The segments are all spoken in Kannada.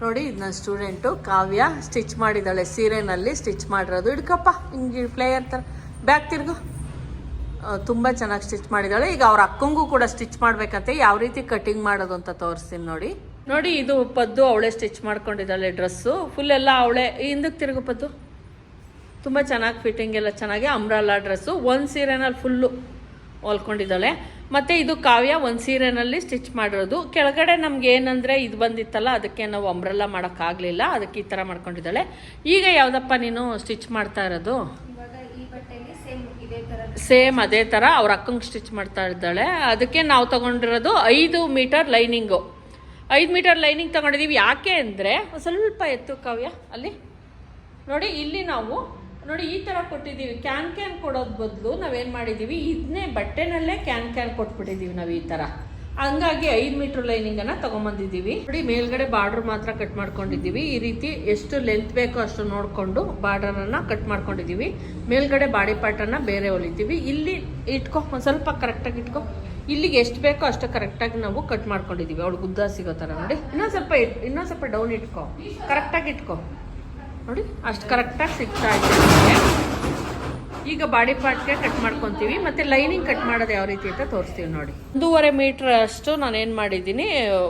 ನೋಡಿ ಇದು ನನ್ನ ಸ್ಟೂಡೆಂಟು ಕಾವ್ಯ ಸ್ಟಿಚ್ ಮಾಡಿದ್ದಾಳೆ. ಸೀರೆನಲ್ಲಿ ಸ್ಟಿಚ್ ಮಾಡಿರೋದು. ಹಿಡ್ಕಪ್ಪ ಹಿಂಗೆ ಪ್ಲೇಯರ್ ಥರ ಬ್ಯಾಗ್ ತಿರ್ಗು. ತುಂಬ ಚೆನ್ನಾಗಿ ಸ್ಟಿಚ್ ಮಾಡಿದ್ದಾಳೆ. ಈಗ ಅವ್ರ ಅಕ್ಕಂಗೂ ಕೂಡ ಸ್ಟಿಚ್ ಮಾಡ್ಬೇಕಂತೆ. ಯಾವ ರೀತಿ ಕಟಿಂಗ್ ಮಾಡೋದು ಅಂತ ತೋರಿಸ್ತೀನಿ ನೋಡಿ. ನೋಡಿ, ಇದು ಪದ್ದು ಅವಳೆ ಸ್ಟಿಚ್ ಮಾಡ್ಕೊಂಡಿದ್ದಾಳೆ ಡ್ರೆಸ್ಸು. ಫುಲ್ ಎಲ್ಲ ಅವಳೆ. ಹಿಂದಕ್ಕೆ ತಿರುಗು ಪದ್ದು. ತುಂಬ ಚೆನ್ನಾಗಿ ಫಿಟ್ಟಿಂಗ್ ಎಲ್ಲ ಚೆನ್ನಾಗಿ. ಅಂಬ್ರಲ್ಲ ಡ್ರೆಸ್ಸು ಒಂದು ಸೀರೆನಲ್ಲಿ ಫುಲ್ಲು ಹೊಲ್ಕೊಂಡಿದ್ದಾಳೆ. ಮತ್ತು ಇದು ಕಾವ್ಯ ಒಂದು ಸೀರೆನಲ್ಲಿ ಸ್ಟಿಚ್ ಮಾಡಿರೋದು. ಕೆಳಗಡೆ ನಮ್ಗೆ ಏನಂದರೆ ಇದು ಬಂದಿತ್ತಲ್ಲ ಅದಕ್ಕೆ ನಾವು ಅಂಬ್ರೆಲ್ಲ ಮಾಡೋಕ್ಕಾಗಲಿಲ್ಲ ಅದಕ್ಕೆ ಈ ಥರ ಮಾಡ್ಕೊಂಡಿದ್ದಾಳೆ. ಈಗ ಯಾವುದಪ್ಪ ನೀನು ಸ್ಟಿಚ್ ಮಾಡ್ತಾ ಇರೋದು? ಸೇಮ್ ಅದೇ ಥರ ಅವ್ರ ಅಕ್ಕಂಗೆ ಸ್ಟಿಚ್ ಮಾಡ್ತಾ ಇದ್ದಾಳೆ. ಅದಕ್ಕೆ ನಾವು ತಗೊಂಡಿರೋದು ಐದು ಮೀಟರ್ ಲೈನಿಂಗು. ಐದು ಮೀಟರ್ ಲೈನಿಂಗ್ ತಗೊಂಡಿದ್ದೀವಿ ಯಾಕೆ ಅಂದರೆ ಸ್ವಲ್ಪ ಎತ್ತು ಕಾವ್ಯ ಅಲ್ಲಿ. ನೋಡಿ ಇಲ್ಲಿ ನಾವು ನೋಡಿ, ಈ ಥರ ಕೊಟ್ಟಿದ್ದೀವಿ. ಕ್ಯಾನ್ ಕ್ಯಾನ್ ಕೊಡೋದ್ ಬದಲು ನಾವೇನು ಮಾಡಿದ್ದೀವಿ? ಇದನ್ನೇ ಬಟ್ಟೆನಲ್ಲೇ ಕ್ಯಾನ್ ಕ್ಯಾನ್ ಕೊಟ್ಬಿಟ್ಟಿದ್ದೀವಿ ನಾವು ಈ ಥರ ಹಂಗಾಗಿ ಐದು ಮೀಟರ್ ಲೈನಿಂಗನ್ನು ತೊಗೊಂಬಂದಿದ್ದೀವಿ. ನೋಡಿ, ಮೇಲ್ಗಡೆ ಬಾರ್ಡ್ರ್ ಮಾತ್ರ ಕಟ್ ಮಾಡ್ಕೊಂಡಿದ್ದೀವಿ. ಈ ರೀತಿ ಎಷ್ಟು ಲೆಂತ್ ಬೇಕೋ ಅಷ್ಟು ನೋಡಿಕೊಂಡು ಬಾರ್ಡರನ್ನು ಕಟ್ ಮಾಡ್ಕೊಂಡಿದ್ದೀವಿ. ಮೇಲ್ಗಡೆ ಬಾಡಿ ಪಾರ್ಟನ್ನು ಬೇರೆ ಹೊಲಿತೀವಿ. ಇಲ್ಲಿ ಇಟ್ಕೊ, ಒಂದು ಸ್ವಲ್ಪ ಕರೆಕ್ಟಾಗಿ ಇಟ್ಕೊ. ಇಲ್ಲಿಗೆ ಎಷ್ಟು ಬೇಕೋ ಅಷ್ಟು ಕರೆಕ್ಟಾಗಿ ನಾವು ಕಟ್ ಮಾಡ್ಕೊಂಡಿದ್ದೀವಿ. ಅವಳು ಗುದ್ದ ಸಿಗೋ ಥರ ನೋಡಿ. ಇನ್ನೊಂದು ಸ್ವಲ್ಪ ಇನ್ನೊಂದು ಸ್ವಲ್ಪ ಡೌನ್ ಇಟ್ಕೊ. ಕರೆಕ್ಟಾಗಿ ಇಟ್ಕೊ. ನೋಡಿ ಅಷ್ಟು ಕರೆಕ್ಟಾಗಿ ಸಿಗ್ತಾ ಇದೆ ನಮಗೆ. ಈಗ ಬಾಡಿ ಪಾರ್ಟ್ಗೆ ಕಟ್ ಮಾಡ್ಕೊತೀವಿ ಮತ್ತೆ ಲೈನಿಂಗ್ ಕಟ್ ಮಾಡೋದು ಯಾವ ರೀತಿ ಅಂತ ತೋರಿಸ್ತೀವಿ ನೋಡಿ. ಒಂದೂವರೆ ಮೀಟರ್ ಅಷ್ಟು ನಾನು ಏನು ಮಾಡಿದ್ದೀನಿ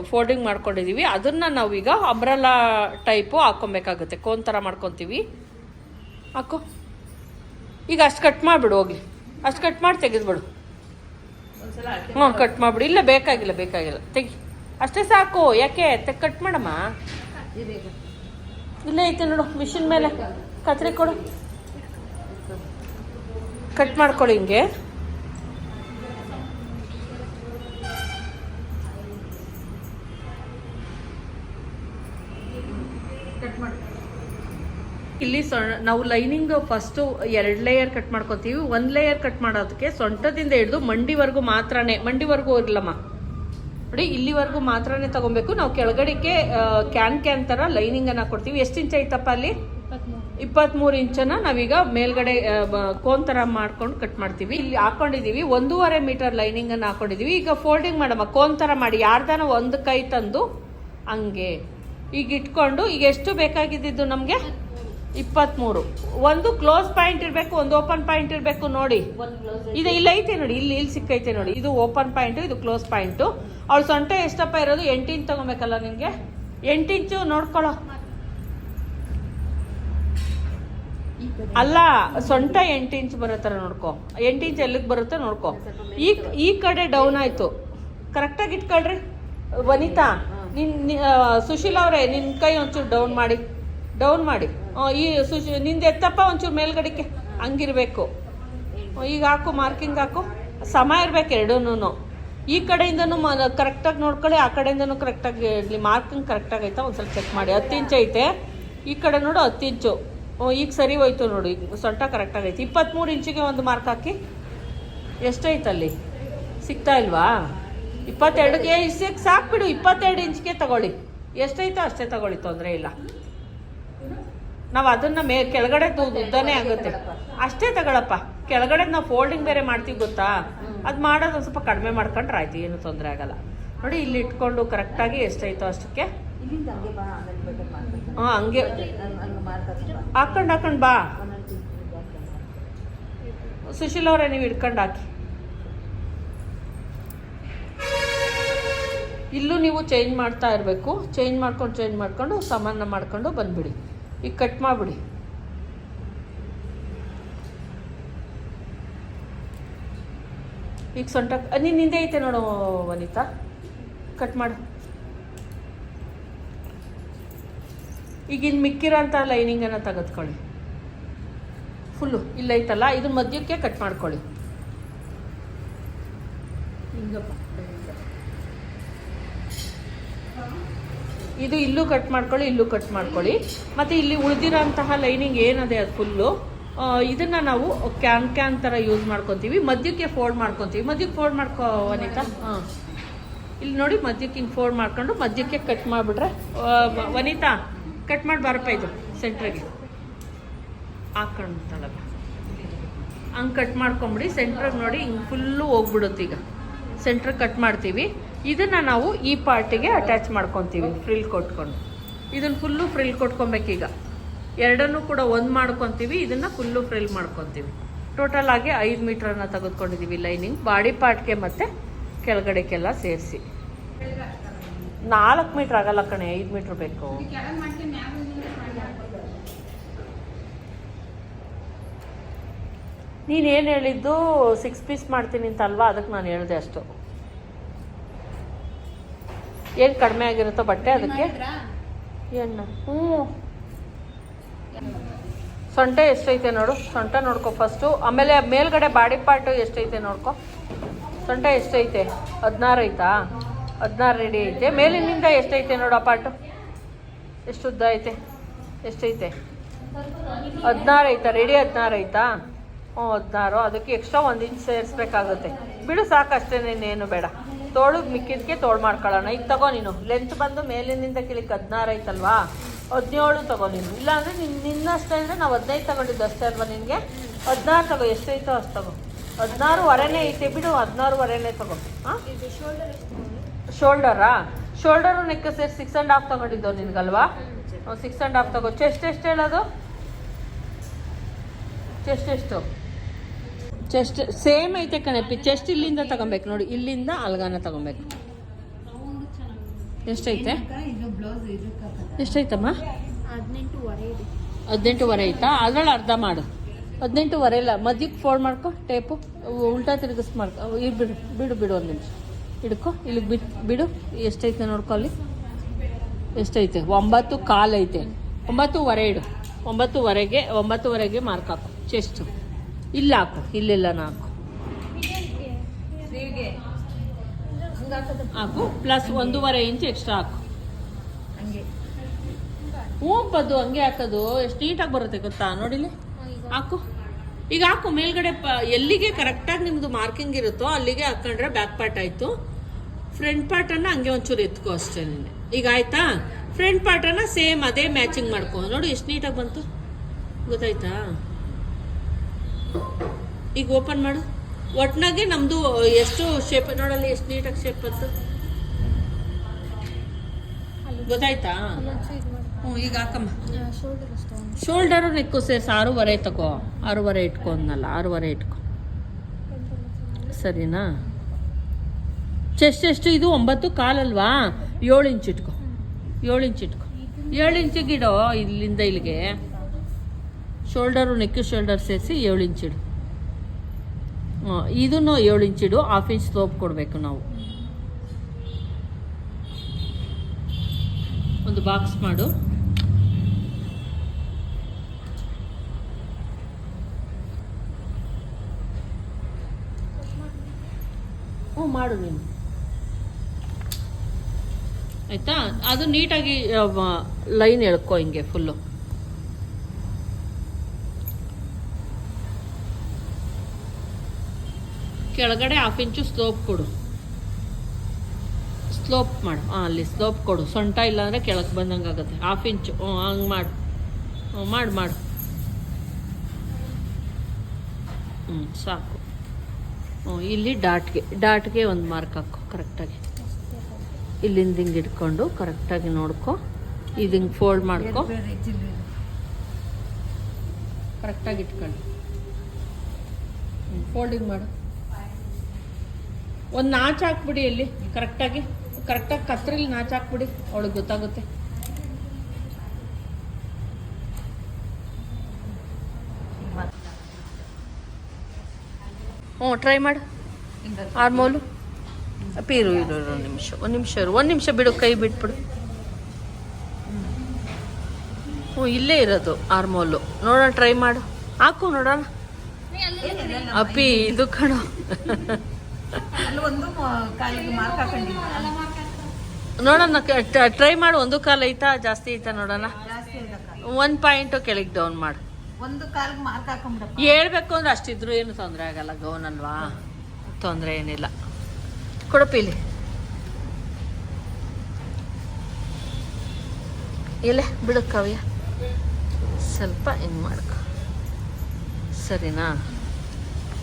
ಫೋಲ್ಡಿಂಗ್ ಮಾಡ್ಕೊಂಡಿದ್ದೀವಿ ಅದನ್ನ ನಾವೀಗ ಅಂಬ್ರಲಾ ಟೈಪು ಹಾಕೊಬೇಕಾಗುತ್ತೆ ಕೋನ್ ಥರ ಮಾಡ್ಕೊತೀವಿ. ಹಾಕು. ಈಗ ಅಷ್ಟು ಕಟ್ ಮಾಡಿಬಿಡು ಹೋಗ್ಲಿ. ಅಷ್ಟು ಕಟ್ ಮಾಡಿ ತೆಗೆದ್ಬಿಡು. ಹ್ಞೂ ಕಟ್ ಮಾಡಿಬಿಡು. ಇಲ್ಲ ಬೇಕಾಗಿಲ್ಲ ಬೇಕಾಗಿಲ್ಲ. ತೆಗಿ. ಅಷ್ಟೇ ಸಾಕು. ಯಾಕೆ? ತೆಗ್ ಕಟ್ ಮಾಡಮ್ಮ. ಇಲ್ಲೇ ಐತೆ ನೋಡು ಮಿಷಿನ್ ಮೇಲೆ. ಕತ್ರಿ ಕೊಡು. ಕಟ್ ಮಾಡ್ಕೊಳ್ಳಿ ಹಿಂಗೆ. ಇಲ್ಲಿ ಸೊಣ ನಾವು ಲೈನಿಂಗ್ ಫಸ್ಟು ಎರಡು ಲೇಯರ್ ಕಟ್ ಮಾಡ್ಕೊತೀವಿ. ಒಂದು ಲೇಯರ್ ಕಟ್ ಮಾಡೋದಕ್ಕೆ ಸೊಂಟದಿಂದ ಹಿಡಿದು ಮಂಡಿವರೆಗೂ ಮಾತ್ರನೇ, ಮಂಡಿವರೆಗೂ ಇರಲಮ್ಮ ನೋಡಿ ಇಲ್ಲಿವರೆಗೂ ಮಾತ್ರನೇ ತಗೊಬೇಕು. ನಾವು ಕೆಳಗಡೆಗೆ ಕ್ಯಾನ್ ಕ್ಯಾನ್ ಥರ ಲೈನಿಂಗನ್ನು ಕೊಡ್ತೀವಿ. ಎಷ್ಟು ಇಂಚ್ ಐತಪ್ಪ ಅಲ್ಲಿ? ಇಪ್ಪತ್ಮೂರು. ಇಂಚನ್ನ ನಾವೀಗ ಮೇಲ್ಗಡೆ ಕೋನ್ ಥರ ಮಾಡ್ಕೊಂಡು ಕಟ್ ಮಾಡ್ತೀವಿ. ಇಲ್ಲಿ ಹಾಕೊಂಡಿದೀವಿ. ಒಂದೂವರೆ ಮೀಟರ್ ಲೈನಿಂಗ್ ಅನ್ನು ಹಾಕೊಂಡಿದೀವಿ. ಈಗ ಫೋಲ್ಡಿಂಗ್ ಮಾಡಮ್ಮ. ಕೋನ್ ಥರ ಮಾಡಿ. ಯಾರ್ದಾನ ಒಂದು ಕೈ ತಂದು ಹಂಗೆ. ಈಗ ಇಟ್ಕೊಂಡು ಈಗ ಎಷ್ಟು ಬೇಕಾಗಿದ್ದು ನಮಗೆ? ಇಪ್ಪತ್ಮೂರು. ಒಂದು ಕ್ಲೋಸ್ ಪಾಯಿಂಟ್ ಇರಬೇಕು, ಒಂದು ಓಪನ್ ಪಾಯಿಂಟ್ ಇರಬೇಕು ನೋಡಿ. ಇದು ಇಲ್ಲಿ ಐತೆ ನೋಡಿ, ಇಲ್ಲಿ ಇಲ್ಲಿ ಸಿಕ್ಕೈತೆ ನೋಡಿ. ಇದು ಓಪನ್ ಪಾಯಿಂಟು ಇದು ಕ್ಲೋಸ್ ಪಾಯಿಂಟು ಅವಳು ಸೊಂಟ ಎಷ್ಟಪ್ಪ ಇರೋದು? ಎಂಟು ಇಂಚ್ ತಗೊಬೇಕಲ್ಲ ನಿಮಗೆ ಎಂಟು ಇಂಚು ನೋಡ್ಕೊಳ್ಳೋ ಅಲ್ಲ, ಸೊಂಟ ಎಂಟು ಇಂಚ್ ಬರೋ ಥರ ನೋಡ್ಕೊ. ಎಂಟು ಇಂಚ್ ಎಲ್ಲಿಗೆ ಬರುತ್ತೆ ನೋಡ್ಕೊ. ಈ ಈ ಕಡೆ ಡೌನ್ ಆಯ್ತು. ಕರೆಕ್ಟಾಗಿ ಇಟ್ಕೊಳ್ರಿ. ವನಿತಾ, ನಿನ್, ನಿ- ಸುಶೀಲ್ ಅವರೇ ನಿನ್ನ ಕೈ ಒಂಚೂರು ಡೌನ್ ಮಾಡಿ. ಡೌನ್ ಮಾಡಿ. ಈ ಸುಶಿ ನಿಂದ ಎತ್ತಪ್ಪ ಒಂಚೂರು ಮೇಲ್ಗಡೆಗೆ ಹಂಗಿರ್ಬೇಕು. ಈಗ ಹಾಕು ಮಾರ್ಕಿಂಗ್ ಹಾಕು. ಸಮ ಇರ್ಬೇಕು ಎರಡೂನು ಈ ಕಡೆಯಿಂದನೂ ಕರೆಕ್ಟಾಗಿ ನೋಡ್ಕೊಳ್ಳಿ, ಆ ಕಡೆಯಿಂದನೂ ಕರೆಕ್ಟಾಗಿ ಇರಲಿ ಮಾರ್ಕಿಂಗ್ ಕರೆಕ್ಟಾಗಿ ಆಯ್ತಾ ಒಂದು ಸ್ವಲ್ಪ ಚೆಕ್ ಮಾಡಿ. ಹತ್ತು ಇಂಚು ಐತೆ. ಈ ಕಡೆ ನೋಡು ಹತ್ತು ಇಂಚು ಈಗ ಸರಿ ಹೋಯ್ತು ನೋಡು. ಈಗ ಸೊಂಟ ಕರೆಕ್ಟಾಗಿ ಐತೆ ಇಪ್ಪತ್ತ್ಮೂರು ಇಂಚಿಗೆ ಒಂದು ಮಾರ್ಕ್ ಹಾಕಿ. ಎಷ್ಟೈತಲ್ಲಿ ಸಿಗ್ತಾ ಇಲ್ವಾ? ಇಪ್ಪತ್ತೆರಡಿಗೆ ಇಷ್ಟಕ್ಕೆ ಸಾಕ್ಬಿಡು ಇಪ್ಪತ್ತೆರಡು ಇಂಚಿಗೆ ತಗೊಳ್ಳಿ. ಎಷ್ಟೈತೋ ಅಷ್ಟೇ ತಗೊಳ್ಳಿ ತೊಂದರೆ ಇಲ್ಲ. ನಾವು ಅದನ್ನ ಮೇ ಕೆಳಗಡೆ ಉದ್ದನೇ ಆಗುತ್ತೆ. ಅಷ್ಟೇ ತಗೊಳಪ್ಪ. ಕೆಳಗಡೆ ನಾವು ಫೋಲ್ಡಿಂಗ್ ಬೇರೆ ಮಾಡ್ತೀವಿ ಗೊತ್ತಾ? ಅದು ಮಾಡೋದು ಒಂದು ಸ್ವಲ್ಪ ಕಡಿಮೆ ಮಾಡ್ಕೊಂಡ್ರೆ ಆಯ್ತು ಏನು ತೊಂದರೆ ಆಗಲ್ಲ. ನೋಡಿ ಇಲ್ಲಿ ಇಟ್ಕೊಂಡು ಕರೆಕ್ಟಾಗಿ ಎಷ್ಟಾಯ್ತು ಅಷ್ಟಕ್ಕೆ. ಹಾಂ ಹಂಗೆ. ಹಾಕೊಂಡು ಹಾಕೊಂಡು ಬಾ. ಸುಶೀಲ್ ಅವರೇ ನೀವು ಇಟ್ಕೊಂಡು ಹಾಕಿ. ಇಲ್ಲೂ ನೀವು ಚೇಂಜ್ ಮಾಡ್ತಾ ಇರಬೇಕು. ಚೇಂಜ್ ಮಾಡ್ಕೊಂಡು ಚೇಂಜ್ ಮಾಡ್ಕೊಂಡು ಸಮಾನ ಮಾಡ್ಕೊಂಡು ಬಂದ್ಬಿಡಿ. ಈಗ ಕಟ್ ಮಾಡಿಬಿಡಿ. ಈಗ ಸೊಂಟ ನೀನು ಹಿಂದೆ ಐತೆ ನೋಡು ವನಿತಾ. ಕಟ್ ಮಾಡು. ಈಗ ಇನ್ನು ಮಿಕ್ಕಿರೋಂಥ ಲೈನಿಂಗನ್ನು ತೆಗೆದುಕೊಳ್ಳಿ. ಫುಲ್ಲು ಇಲ್ಲೈತಲ್ಲ ಇದು ಮಧ್ಯಕ್ಕೆ ಕಟ್ ಮಾಡ್ಕೊಳ್ಳಿ. ಹಿಂಗಪ್ಪ. ಇದು ಇಲ್ಲೂ ಕಟ್ ಮಾಡ್ಕೊಳ್ಳಿ, ಇಲ್ಲೂ ಕಟ್ ಮಾಡ್ಕೊಳ್ಳಿ. ಮತ್ತು ಇಲ್ಲಿ ಉಳಿದಿರೋಂತಹ ಲೈನಿಂಗ್ ಏನಿದೆ ಅದು ಫುಲ್ಲು ಇದನ್ನು ನಾವು ಕ್ಯಾನ್ ಕ್ಯಾನ್ ಥರ ಯೂಸ್ ಮಾಡ್ಕೊತೀವಿ. ಮಧ್ಯಕ್ಕೆ ಫೋಲ್ಡ್ ಮಾಡ್ಕೊತೀವಿ. ಮಧ್ಯಕ್ಕೆ ಫೋಲ್ಡ್ ಮಾಡ್ಕೋ, ವನಿತಾ? ಹಾಂ. ಇಲ್ಲಿ ನೋಡಿ, ಮಧ್ಯಕ್ಕೆ ಹಿಂಗೆ ಫೋಲ್ಡ್ ಮಾಡ್ಕೊಂಡು ಮಧ್ಯಕ್ಕೆ ಕಟ್ ಮಾಡಿಬಿಟ್ರೆ ವನಿತಾ ಕಟ್ ಮಾಡಿ ಬರಪ್ಪ ಇದು ಸೆಂಟ್ರಿಗೆ ಹಾಕೊಂಡ್ತಲ್ಲ ಹಂಗೆ ಕಟ್ ಮಾಡ್ಕೊಂಬಿಡಿ ಸೆಂಟ್ರಿಗೆ ನೋಡಿ ಹಿಂಗೆ ಫುಲ್ಲು ಹೋಗ್ಬಿಡುತ್ತೆ ಈಗ. ಸೆಂಟ್ರಿಗೆ ಕಟ್ ಮಾಡ್ತೀವಿ. ಇದನ್ನು ನಾವು ಈ ಪಾರ್ಟಿಗೆ ಅಟ್ಯಾಚ್ ಮಾಡ್ಕೊತೀವಿ ಫ್ರಿಲ್ ಕೊಟ್ಕೊಂಡು. ಇದನ್ನ ಫುಲ್ಲು ಫ್ರಿಲ್ ಕೊಟ್ಕೊಬೇಕೀಗ. ಎರಡನ್ನೂ ಕೂಡ ಒಂದು ಮಾಡ್ಕೊತೀವಿ, ಇದನ್ನ ಫುಲ್ಲು ಫ್ರಿಲ್ ಮಾಡ್ಕೊತೀವಿ. ಟೋಟಲ್ ಆಗಿ ಐದು ಮೀಟ್ರನ್ನ ತೆಗೆದುಕೊಂಡಿದ್ದೀವಿ ಲೈನಿಂಗ್ ಬಾಡಿ ಪಾರ್ಟ್ಗೆ ಮತ್ತು ಕೆಳಗಡೆಗೆಲ್ಲ ಸೇರಿಸಿ. ನಾಲ್ಕು ಮೀಟ್ರ್ ಆಗಲ್ಲ ಕಣೆ, ಐದು ಮೀಟ್ರ್ ಬೇಕು. ನೀನೇನು ಹೇಳಿದ್ದು ಸಿಕ್ಸ್ ಪೀಸ್ ಮಾಡ್ತೀನಿ ಅಂತ ಅಲ್ವಾ? ಅದಕ್ಕೆ ನಾನು ಹೇಳಿದೆ ಅಷ್ಟು. ಏನು ಕಡಿಮೆ ಆಗಿರುತ್ತೋ ಬಟ್ಟೆ ಅದಕ್ಕೆ? ಏನು ಹ್ಞೂ. ಸೊಂಟ ಎಷ್ಟೈತೆ ನೋಡು ಸೊಂಟ ನೋಡ್ಕೊ ಫಸ್ಟು ಆಮೇಲೆ ಮೇಲ್ಗಡೆ ಬಾಡಿ ಪಾರ್ಟು ಎಷ್ಟೈತೆ ನೋಡ್ಕೊ? ಸೊಂಟ ಎಷ್ಟೈತೆ? ಹದಿನಾರು ಐತಾ? ಹದಿನಾರು ರೆಡಿ ಐತೆ. ಮೇಲಿನಿಂದ ಎಷ್ಟೈತೆ ನೋಡು ಆ ಪಾರ್ಟು? ಎಷ್ಟು ಉದ್ದ ಐತೆ? ಎಷ್ಟೈತೆ? ಹದಿನಾರು ಐತಾ? ರೆಡಿ ಹದಿನಾರು ಐತಾ? ಹ್ಞೂ ಹದಿನಾರು. ಅದಕ್ಕೆ ಎಕ್ಸ್ಟ್ರಾ ಒಂದು ಇಂಚ್ ಸೇರಿಸ್ಬೇಕಾಗುತ್ತೆ. ಬಿಡು ಸಾಕಷ್ಟೇ ಇನ್ನೇನು ಬೇಡ. ತೋಳು ಮಿಕ್ಕಿದ್ಕೆ ತೋಳು ಮಾಡ್ಕೊಳ್ಳೋಣ. ಈಗ ತಗೋ ನೀನು. ಲೆಂತ್ ಬಂದು ಮೇಲಿನಿಂದ ಕಿಳಿಕ್ ಹದಿನಾರು ಐತಲ್ವಾ? ಹದಿನೇಳು ತಗೋ ನೀನು. ಇಲ್ಲಾಂದರೆ ನಿನ್ನ ನಿನ್ನಷ್ಟೇ ಅಂದರೆ ನಾವು ಹದಿನೈದು ತಗೊಂಡಿದ್ದು ಅಷ್ಟೇ ಅಲ್ವಾ ನಿನಗೆ? ಹದಿನಾರು ತಗೋ. ಎಷ್ಟೈತೋ ಅಷ್ಟು ತಗೋ. ಹದಿನಾರುವರೆನೇ ಐತೆ ಬಿಡು, ಹದಿನಾರುವರೆನೇ ತಗೋ. ಹಾಂ ಶೋಲ್ಡರ್ ಶೋಲ್ಡರಾ ಶೋಲ್ಡರು ನೆಕ್ ಸೇರಿ ಸಿಕ್ಸ್ ಆ್ಯಂಡ್ ಹಾಫ್ ತಗೊಂಡಿದ್ದು ನಿನ್ಗಲ್ವಾ? ಸಿಕ್ಸ್ ಆ್ಯಂಡ್ ಹಾಫ್ ತಗೋ. ಚೆಸ್ಟ್ ಎಷ್ಟು ಹೇಳೋದು? ಚೆಸ್ಟ್ ಎಷ್ಟು? ಚೆಸ್ಟ್ ಸೇಮ್ ಐತೆ ಕಣಪ್ಪಿ ಚೆಸ್ಟ್ ಇಲ್ಲಿಂದ ತಗೊಬೇಕು. ನೋಡಿ, ಇಲ್ಲಿಂದ ಅಲ್ಗಾನ ತಗೊಬೇಕು. ಎಷ್ಟೈತೆ? ಎಷ್ಟೈತಮ್ಮ? ಹದಿನೆಂಟುವರೆ ಐತಾ? ಅದ್ರಲ್ಲಿ ಅರ್ಧ ಮಾಡು. ಹದಿನೆಂಟುವರೆ ಇಲ್ಲ. ಮಧ್ಯಕ್ಕೆ ಫೋಲ್ಡ್ ಮಾಡ್ಕೊ ಟೇಪು ಉಲ್ಟಾ ತಿರುಗಿಸ್ ಮಾಡ್ಕೊ ಇಲ್ಲಿ ಬಿಡು ಬಿಡು ಬಿಡು ಒಂದು ನಿಮಿಷ. ಹಿಡ್ಕೊ, ಇಲ್ಲಿಗೆ ಬಿಟ್, ಬಿಡು. ಎಷ್ಟೈತೆ ನೋಡ್ಕೊ ಅಲ್ಲಿ? ಎಷ್ಟೈತೆ? ಒಂಬತ್ತು ಕಾಲು ಐತೆ ಒಂಬತ್ತುವರೆ ಇಡು. ಒಂಬತ್ತುವರೆಗೆ ಒಂಬತ್ತುವರೆಗೆ ಮಾರ್ಕ್ ಹಾಕು. ಚೆಸ್ಟು ಇಲ್ಲಿ ಹಾಕು ಇಲ್ಲೆಲ್ಲ ಹಾಕು ಹಾಕು ಪ್ಲಸ್ ಒಂದೂವರೆ ಇಂಚ್ ಎಕ್ಸ್ಟ್ರಾ ಹಾಕು. ಹಂಗೆ. ಹ್ಞೂ ಬದ್ದು ಹಂಗೆ ಹಾಕೋದು. ಎಷ್ಟು ನೀಟಾಗಿ ಬರುತ್ತೆ ಗೊತ್ತಾ? ನೋಡಿಲಿ ಹಾಕು. ಈಗ ಹಾಕು ಮೇಲ್ಗಡೆ ಪ ಎಲ್ಲಿಗೆ ಕರೆಕ್ಟಾಗಿ ನಿಮ್ಮದು ಮಾರ್ಕಿಂಗ್ ಇರುತ್ತೋ ಅಲ್ಲಿಗೆ ಹಾಕೊಂಡ್ರೆ ಬ್ಯಾಕ್ ಪಾರ್ಟ್ ಆಯಿತು. ಫ್ರಂಟ್ ಪಾರ್ಟನ್ನು ಹಂಗೆ ಒಂಚೂರು ಎತ್ಕೋ ಅಷ್ಟೇ ನೀನು. ಈಗ ಆಯಿತಾ? ಫ್ರಂಟ್ ಪಾರ್ಟನ್ನು ಸೇಮ್ ಅದೇ ಮ್ಯಾಚಿಂಗ್ ಮಾಡ್ಕೊ. ನೋಡಿ ಎಷ್ಟು ನೀಟಾಗಿ ಬಂತು. ಗೊತ್ತಾಯ್ತಾ? ಈಗ ಓಪನ್ ಮಾಡು. ಒಟ್ನಾಗೆ ನಮ್ಮದು ಎಷ್ಟು ಶೇಪ್ ನೋಡಲ್ಲಿ ಎಷ್ಟು ನೀಟಾಗಿ ಶೇಪ್ ಬಂತು. ಗೊತ್ತಾಯ್ತಾ? ಈಗ ಹಾಕಮ್ಮ. ಶೋಲ್ಡರ್ ನೆಕ್ಕು ಸೇರಿಸಿ, ಆರೂವರೆ ತಗೋ. ಆರೂವರೆ ಇಟ್ಕೊ ಅಂದ್ನಲ್ಲ, ಆರೂವರೆ ಇಟ್ಕೊ. ಸರಿನಾ? ಚೆಸ್ಟ್ ಎಷ್ಟು ಇದು? ಒಂಬತ್ತು? ಕಾಲಲ್ವಾ? ಏಳು ಇಂಚ್ ಇಟ್ಕೊ. ಏಳು ಇಂಚ್ ಇಟ್ಕೊ. ಏಳು ಇಂಚಿಗೆ ಇಡೋ ಇಲ್ಲಿಂದ ಇಲ್ಲಿಗೆ. ಶೋಲ್ಡರು ನೆಕ್ಕು ಶೋಲ್ಡರ್ ಸೇರಿಸಿ ಏಳು ಇಂಚ್ ಇಡು. ಇದನ್ನು ಏಳು ಇಂಚಿಡು ಹಾಫ್ ಇಂಚ್ ಸ್ಲೋಪ್ ಕೊಡಬೇಕು ನಾವು. ಒಂದು ಬಾಕ್ಸ್ ಮಾಡು. ಹ್ಞೂ, ಮಾಡು ನೀನು. ಆಯಿತಾ? ಅದು ನೀಟಾಗಿ ಲೈನ್ ಎಳ್ಕೊ ಹಿಂಗೆ ಫುಲ್ಲು ಕೆಳಗಡೆ ಹಾಫ್ ಇಂಚು ಸ್ಲೋಪ್ ಕೊಡು. ಸ್ಲೋಪ್ ಮಾಡು. ಹಾಂ ಅಲ್ಲಿ ಸ್ಲೋಪ್ ಕೊಡು. ಸೊಂಟ ಇಲ್ಲಾಂದರೆ ಕೆಳಗೆ ಬಂದಂಗೆ ಆಗುತ್ತೆ. ಹಾಫ್ ಇಂಚು ಹ್ಞೂ ಹಂಗೆ ಮಾಡು. ಹ್ಞೂ ಮಾಡು ಮಾಡು. ಹ್ಞೂ ಸಾಕು. ಹ್ಞೂ ಇಲ್ಲಿ ಡಾಟ್ಗೆ ಡಾಟ್ಗೆ ಒಂದು ಮಾರ್ಕ್ ಹಾಕು ಕರೆಕ್ಟಾಗಿ ಇಲ್ಲಿಂದ ಹಿಂಗೆ ಇಟ್ಕೊಂಡು ಕರೆಕ್ಟಾಗಿ ನೋಡ್ಕೊ. ಇದು ಹಿಂಗೆ ಫೋಲ್ಡ್ ಮಾಡ್ಕೊ. ಕರೆಕ್ಟಾಗಿ ಇಟ್ಕೊಂಡು. ಫೋಲ್ಡಿಂಗ್ ಮಾಡು. ಒಂದು ನಾಚು ಹಾಕ್ಬಿಡಿ ಇಲ್ಲಿ ಕರೆಕ್ಟಾಗಿ ಕರೆಕ್ಟಾಗಿ ಕತ್ರಿಲಿ ನಾಚು ಹಾಕ್ಬಿಡಿ ಅವಳಿಗೆ ಗೊತ್ತಾಗುತ್ತೆ. ಹ್ಞೂ ಟ್ರೈ ಮಾಡು. ಆರ್ಮೋಲು ಅಪ್ಪಿ ಇರು ಇರು ಇರು ಒಂದು ನಿಮಿಷ ಒಂದು ನಿಮಿಷ ಇರು ಒಂದು ನಿಮಿಷ ಬಿಡು ಕೈ ಬಿಟ್ಬಿಡು. ಹ್ಞೂ ಇಲ್ಲೇ ಇರೋದು ಆರ್ಮೋಲು ನೋಡೋಣ ಟ್ರೈ ಮಾಡು. ಹಾಕು ನೋಡೋಣ. ಅಪ್ಪಿ ಇದು ಕಣೋ. ಒಂದು ಕಾಲಿಗೆ ಮಾರ್ಕ್ ನೋಡೋಣ ಟ್ರೈ ಮಾಡು. ಒಂದು ಕಾಲು ಐತಾ? ಜಾಸ್ತಿ ಐತಾ ನೋಡೋಣ ಒಂದು ಪಾಯಿಂಟು ಕೆಳಗೆ ಡೌನ್ ಮಾಡು. ಒಂದು ಕಾಲಿಗೆ ಮಾರ್ಕ್ ಹಾಕೊಂಡ್ಬಿಡ ಹೇಳ್ಬೇಕು ಅಂದ್ರೆ ಅಷ್ಟಿದ್ರು ಏನು ತೊಂದರೆ ಆಗಲ್ಲ. ಗೌನ್ ಅಲ್ವಾ? ತೊಂದರೆ ಏನಿಲ್ಲ. ಕೊಡಪ್ಪ ಇಲ್ಲಿ. ಇಲ್ಲೇ ಬಿಡು ಕವ್ಯ. ಸ್ವಲ್ಪ ಹಿಂಗೆ ಮಾಡ್ಕೊ. ಸರಿನಾ?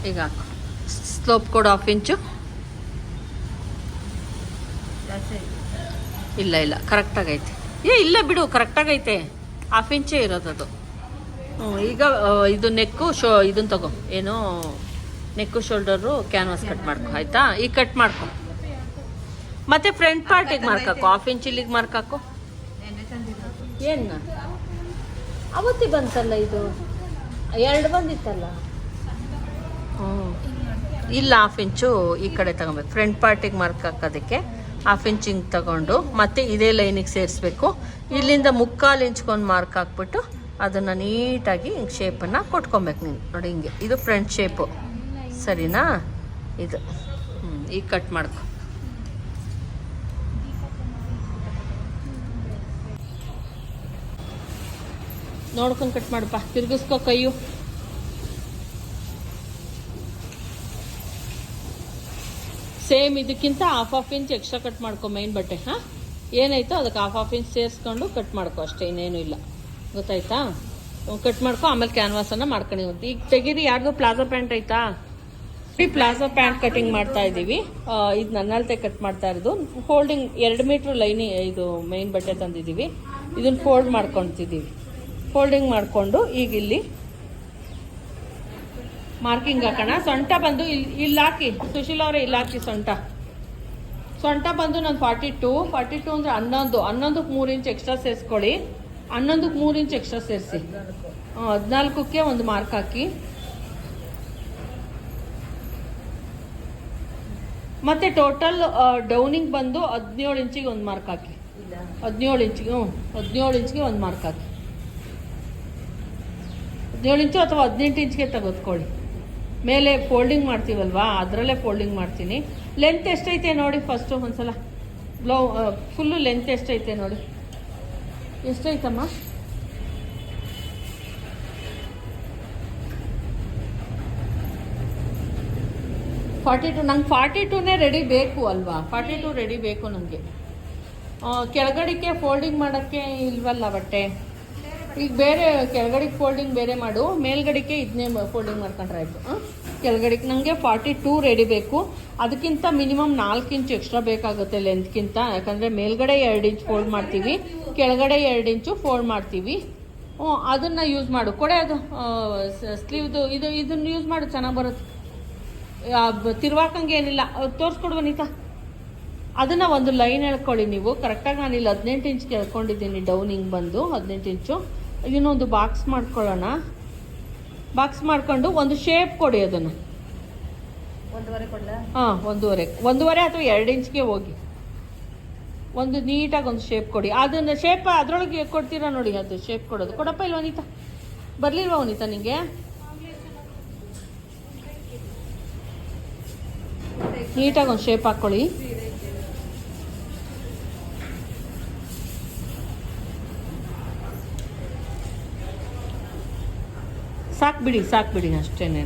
ಈಗ ಹಾಕು. ಸ್ಲೋಪ್ ಕೊಡು ಹಾಫ್ ಇಂಚು ಇಲ್ಲ ಇಲ್ಲ. ಕರೆಕ್ಟಾಗೈತೆ ಏ, ಇಲ್ಲ ಬಿಡು ಕರೆಕ್ಟಾಗೈತೆ ಹಾಫ್ ಇಂಚೇ ಇರೋದದು ಹ್ಞೂ ಈಗ ಇದು ನೆಕ್ಕು ಶೋ ಇದನ್ನ ತಗೋ. ಏನು, ನೆಕ್ಕು ಶೋಲ್ಡರು ಕ್ಯಾನ್ವಾಸ್ ಕಟ್ ಮಾಡ್ಕೊ. ಆಯ್ತಾ? ಈಗ ಕಟ್ ಮಾಡ್ಕೊ. ಮತ್ತೆ ಫ್ರಂಟ್ ಪಾರ್ಟಿಗೆ ಮಾರ್ಕಾಕು ಹಾಫ್ ಇಂಚ್ ಇಲ್ಲಿಗೆ ಮಾರ್ಕ್ ಹಾಕು ಏನು? ಅವತ್ತಿ ಬಂತಲ್ಲ ಇದು? ಎರಡು ಬಂದಿತ್ತಲ್ಲ? ಹ್ಞೂ ಇಲ್ಲ ಹಾಫ್ ಇಂಚು ಈ ಕಡೆ ತಗೊಬೇಕು ಫ್ರಂಟ್ ಪಾರ್ಟಿಗೆ ಮಾರ್ಕ್ ಹಾಕೋದಕ್ಕೆ ಹಾಫ್ ಇಂಚ್ ತಗೊಂಡು ಮತ್ತೆ ಇದೇ ಲೈನಿಗೆ ಸೇರಿಸ್ಬೇಕು. ಇಲ್ಲಿಂದ ಮುಕ್ಕಾಲು ಇಂಚ್ಕೊಂಡು ಮಾರ್ಕ್ ಹಾಕ್ಬಿಟ್ಟು ಅದನ್ನು ನೀಟಾಗಿ ಹಿಂಗೆ ಶೇಪನ್ನು ಕೊಟ್ಕೊಬೇಕು ನೀನು ನೋಡಿ ಹಿಂಗೆ, ಇದು ಫ್ರಂಟ್ ಶೇಪು ಸರಿನಾ? ಇದು. ಹ್ಞೂ ಈಗ ಕಟ್ ಮಾಡ್ಕೊ. ನೋಡ್ಕೊಂಡು ಕಟ್ ಮಾಡಪ್ಪ. ತಿರ್ಗಿಸ್ಕೋ ಕೈಯು. ಸೇಮ್ ಇದಕ್ಕಿಂತ half half inch extra cut ಮಾಡ್ಕೊ ಮೈನ್ ಬಟ್ಟೆ, ಹಾಂ? ಏನಾಯ್ತೋ ಅದಕ್ಕೆ ಹಾಫ್ ಹಾಫ್ ಇಂಚ್ ಸೇರಿಸ್ಕೊಂಡು ಕಟ್ ಮಾಡ್ಕೊ ಅಷ್ಟೇ, ಇನ್ನೇನು ಇಲ್ಲ. ಗೊತ್ತಾಯ್ತಾ? ಕಟ್ ಮಾಡ್ಕೊ, ಆಮೇಲೆ ಕ್ಯಾನ್ವಾಸನ್ನು ಮಾಡ್ಕೊಂಡು ಹೋಗ್ತೀವಿ ಈಗ ತೆಗೀರಿ, ಯಾರ್ದು ಪ್ಲಾಜೋ ಪ್ಯಾಂಟ್ ಐತಾ ಈ ಪ್ಲಾಜೋ ಪ್ಯಾಂಟ್ ಕಟಿಂಗ್ ಮಾಡ್ತಾ ಇದ್ದೀವಿ. ಇದು ನನ್ನಲ್ತೆ ಕಟ್ ಮಾಡ್ತಾ ಇರೋದು. ಫೋಲ್ಡಿಂಗ್ ಎರಡು ಮೀಟ್ರ್ ಲೈನಿ ಇದು ಮೈನ್ ಬಟ್ಟೆ ತಂದಿದ್ದೀವಿ. ಇದನ್ನ ಫೋಲ್ಡ್ ಮಾಡ್ಕೊತಿದ್ದೀವಿ. ಫೋಲ್ಡಿಂಗ್ ಮಾಡಿಕೊಂಡು ಈಗ ಇಲ್ಲಿ ಮಾರ್ಕಿಂಗ್ ಹಾಕೋಣ. ಸೊಂಟ ಬಂದು ಇಲ್ಲಿ ಇಲ್ಲಿ ಹಾಕಿ ಸುಶೀಲ್ ಅವರೇ ಇಲ್ಲಿ ಹಾಕಿ ಸೊಂಟ. ಸೊಂಟ ಬಂದು ನಾನು ಫಾರ್ಟಿ ಟು ಫಾರ್ಟಿ ಟು ಅಂದರೆ ಹನ್ನೊಂದು. ಹನ್ನೊಂದಕ್ಕೆ ಮೂರು ಇಂಚ್ ಎಕ್ಸ್ಟ್ರಾ ಸೇರಿಸ್ಕೊಳ್ಳಿ. ಹನ್ನೊಂದಕ್ಕೆ ಮೂರು ಇಂಚ್ ಎಕ್ಸ್ಟ್ರಾ ಸೇರಿಸಿ. ಹದಿನಾಲ್ಕಕ್ಕೆ ಒಂದು ಮಾರ್ಕ್ ಹಾಕಿ. ಮತ್ತೆ ಟೋಟಲ್ ಡೌನಿಂಗ್ ಬಂದು ಹದಿನೇಳು ಇಂಚಿಗೆ ಒಂದು ಮಾರ್ಕ್ ಹಾಕಿ. ಹದಿನೇಳು ಇಂಚಿಗೆ ಹ್ಞೂ ಹದಿನೇಳು ಇಂಚಿಗೆ ಒಂದು ಮಾರ್ಕ್ ಹಾಕಿ. ಹದಿನೇಳು ಇಂಚು ಅಥವಾ ಹದಿನೆಂಟು ಇಂಚಿಗೆ ತೆಗೆದುಕೊಳ್ಳಿ. ಮೇಲೆ ಫೋಲ್ಡಿಂಗ್ ಮಾಡ್ತೀವಲ್ವಾ? ಅದರಲ್ಲೇ ಫೋಲ್ಡಿಂಗ್ ಮಾಡ್ತೀನಿ. ಲೆಂತ್ ಎಷ್ಟೈತೆ ನೋಡಿ ಫಸ್ಟು ಒಂದ್ಸಲ. ಬ್ಲೌ ಫುಲ್ಲು ಲೆಂತ್ ಎಷ್ಟೈತೆ ನೋಡಿ. ಎಷ್ಟೈತಮ್ಮ? ಫಾರ್ಟಿ ಟು ನಂಗೆ ಫಾರ್ಟಿ ಟೂನೇ ರೆಡಿ ಬೇಕು ಅಲ್ವಾ? ಫಾರ್ಟಿ ಟು ರೆಡಿ ಬೇಕು ನನಗೆ ಕೆಳಗಡೆಗೆ ಫೋಲ್ಡಿಂಗ್ ಮಾಡೋಕ್ಕೆ ಇಲ್ವಲ್ಲ ಬಟ್ಟೆ? ಈಗ ಬೇರೆ ಕೆಳಗಡೆಗೆ ಫೋಲ್ಡಿಂಗ್ ಬೇರೆ ಮಾಡು. ಮೇಲ್ಗಡೆಗೆ ಇದನ್ನೇ ಫೋಲ್ಡಿಂಗ್ ಮಾಡ್ಕೊಂಡ್ರೆ ಆಯಿತು. ಕೆಳಗಡೆಗೆ ನನಗೆ ಫಾರ್ಟಿ ಟೂ ರೆಡಿ ಬೇಕು. ಅದಕ್ಕಿಂತ ಮಿನಿಮಮ್ ನಾಲ್ಕು ಇಂಚ್ ಎಕ್ಸ್ಟ್ರಾ ಬೇಕಾಗುತ್ತೆ ಲೆಂತ್ಗಿಂತ ಯಾಕಂದರೆ ಮೇಲ್ಗಡೆ ಎರಡು ಇಂಚ್ ಫೋಲ್ಡ್ ಮಾಡ್ತೀವಿ, ಕೆಳಗಡೆ ಎರಡು ಇಂಚು ಫೋಲ್ಡ್ ಮಾಡ್ತೀವಿ. ಹ್ಞೂ, ಅದನ್ನು ಯೂಸ್ ಮಾಡು. ಕೊಡೆ ಅದು ಸ್ಲೀವ್ದು, ಇದು, ಇದನ್ನು ಯೂಸ್ ಮಾಡು, ಚೆನ್ನಾಗಿ ಬರುತ್ತೆ. ತಿರ್ವಾಕಂಗೆ ಏನಿಲ್ಲ. ತೋರಿಸ್ಕೊಡು ವನಿತಾ ಅದನ್ನು ಒಂದು ಲೈನ್ ಎಳ್ಕೊಳ್ಳಿ ನೀವು. ಕರೆಕ್ಟಾಗಿ ನಾನು ಇಲ್ಲಿ ಹದಿನೆಂಟು ಇಂಚ್ ಕೇಳ್ಕೊಂಡಿದ್ದೀನಿ ಡೌನಿಂಗ್ ಬಂದು, ಹದಿನೆಂಟು ಇಂಚು ಇದನ್ನೊಂದು ಬಾಕ್ಸ್ ಮಾಡ್ಕೊಳ್ಳೋಣ. ಬಾಕ್ಸ್ ಮಾಡ್ಕೊಂಡು ಒಂದು ಶೇಪ್ ಕೊಡಿ ಅದನ್ನು. ಒಂದೂವರೆ ಕೊಡ್ಲಾ? ಹಾಂ ಒಂದೂವರೆ. ಒಂದೂವರೆ ಅಥವಾ ಎರಡು ಇಂಚ್ಗೆ ಹೋಗಿ. ಒಂದು ನೀಟಾಗಿ ಒಂದು ಶೇಪ್ ಕೊಡಿ. ಅದನ್ನು ಶೇಪ್ ಅದರೊಳಗೆ ಕೊಡ್ತೀರಾ ನೋಡಿ ಅದು ಶೇಪ್ ಕೊಡೋದು. ಕೊಡಪ್ಪ ಇಲ್ಲ ವನಿತಾ ಬರಲಿಲ್ವಾ ವನಿತಾ ನಿಮಗೆ ನೀಟಾಗಿ ಒಂದು ಶೇಪ್ ಹಾಕ್ಕೊಳ್ಳಿ. ಸಾಕು ಬಿಡಿ ಸಾಕು ಬಿಡಿ ಅಷ್ಟೇನೆ.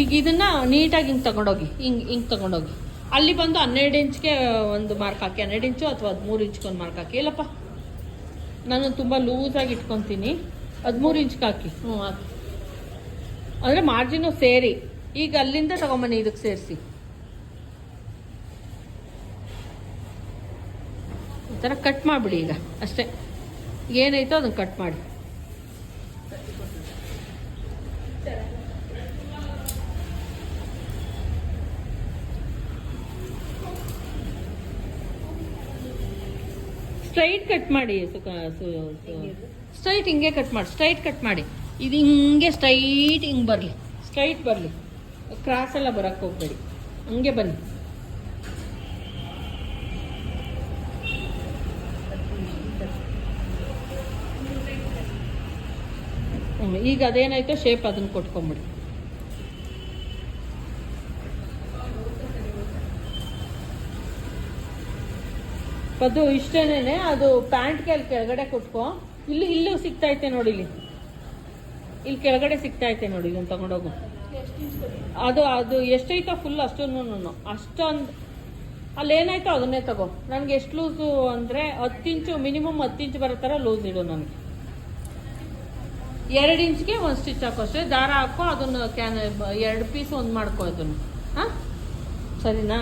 ಈಗ ಇದನ್ನ ನೀಟಾಗಿ ಹಿಂಗೆ ತಗೊಂಡೋಗಿ, ಹಿಂಗೆ ಹಿಂಗೆ ತಗೊಂಡೋಗಿ. ಅಲ್ಲಿ ಬಂದು ಹನ್ನೆರಡು ಇಂಚ್ಗೆ ಒಂದು ಮಾರ್ಕ್ ಹಾಕಿ, ಹನ್ನೆರಡು ಇಂಚು ಅಥವಾ ಹದಿಮೂರು ಇಂಚ್ಗೆ ಒಂದು ಮಾರ್ಕ್ ಹಾಕಿ. ಇಲ್ಲಪ್ಪ ನಾನು ತುಂಬ ಲೂಸಾಗಿ ಇಟ್ಕೊತೀನಿ. ಹದಿಮೂರು ಇಂಚ್ಗೆ ಹಾಕಿ. ಹ್ಞೂ, ಹಾಕಿ. ಅಂದರೆ ಮಾರ್ಜಿನು ಸೇರಿ. ಈಗ ಅಲ್ಲಿಂದ ತಗೊಂಬನ್ನಿ, ಇದಕ್ಕೆ ಸೇರಿಸಿ. ಈ ಥರ ಕಟ್ ಮಾಡಿಬಿಡಿ ಈಗ. ಅಷ್ಟೇ. ಏನೈತೋ ಅದನ್ನು ಕಟ್ ಮಾಡಿ. ಸ್ಟ್ರೈಟ್ ಕಟ್ ಮಾಡಿ ಸ್ಟ್ರೈಟ್ ಹಿಂಗೆ ಕಟ್ ಮಾಡಿ ಸ್ಟ್ರೈಟ್ ಕಟ್ ಮಾಡಿ. ಇದು ಹಿಂಗೆ ಸ್ಟ್ರೈಟ್ ಹಿಂಗೆ ಬರಲಿ. ಸ್ಟ್ರೈಟ್ ಬರಲಿ. ಕ್ರಾಸ್ ಎಲ್ಲ ಬರಕ್ ಹೋಗ್ಬೇಡಿ. ಹಂಗೆ ಬನ್ನಿ. ಈಗ ಅದೇನಾಯ್ತೋ ಶೇಪ್ ಅದನ್ನ ಕೊಟ್ಕೊಂಬಿಡಿ. ಅದು ಇಷ್ಟೇನೆ ಅದು ಪ್ಯಾಂಟ್ಗೆ ಅಲ್ಲಿ ಕೆಳಗಡೆ ಕೊಟ್ಕೋ. ಇಲ್ಲಿ, ಇಲ್ಲೂ ಸಿಗ್ತೈತೆ ನೋಡಿ ಇಲ್ಲಿ. ಇಲ್ಲಿ ಕೆಳಗಡೆ ಸಿಗ್ತೈತೆ ನೋಡಿ, ಇದನ್ನು ತಗೊಂಡೋಗು. ಅದು ಅದು ಎಷ್ಟೈತೋ ಫುಲ್ ಅಷ್ಟನ್ನು ಅಷ್ಟೊಂದು ಅಲ್ಲಿ ಏನಾಯ್ತೋ ಅದನ್ನೇ ತಗೋ. ನನಗೆ ಎಷ್ಟು ಲೂಸು ಅಂದರೆ ಹತ್ತು ಇಂಚು ಮಿನಿಮಮ್ ಹತ್ತು ಇಂಚು ಬರೋ ಥರ ಲೂಸ್ ಇಡು ನನಗೆ. ಎರಡು ಇಂಚ್ಗೆ ಒಂದು ಸ್ಟಿಚ್ ಹಾಕೋ ಅಷ್ಟೇ. ದಾರ ಹಾಕೋ, ಅದನ್ನು ಕ್ಯಾನ್ ಎರಡು ಪೀಸ್ ಒಂದು ಮಾಡ್ಕೋ ಅದನ್ನು ಹಾಂ? ಸರಿನಾ?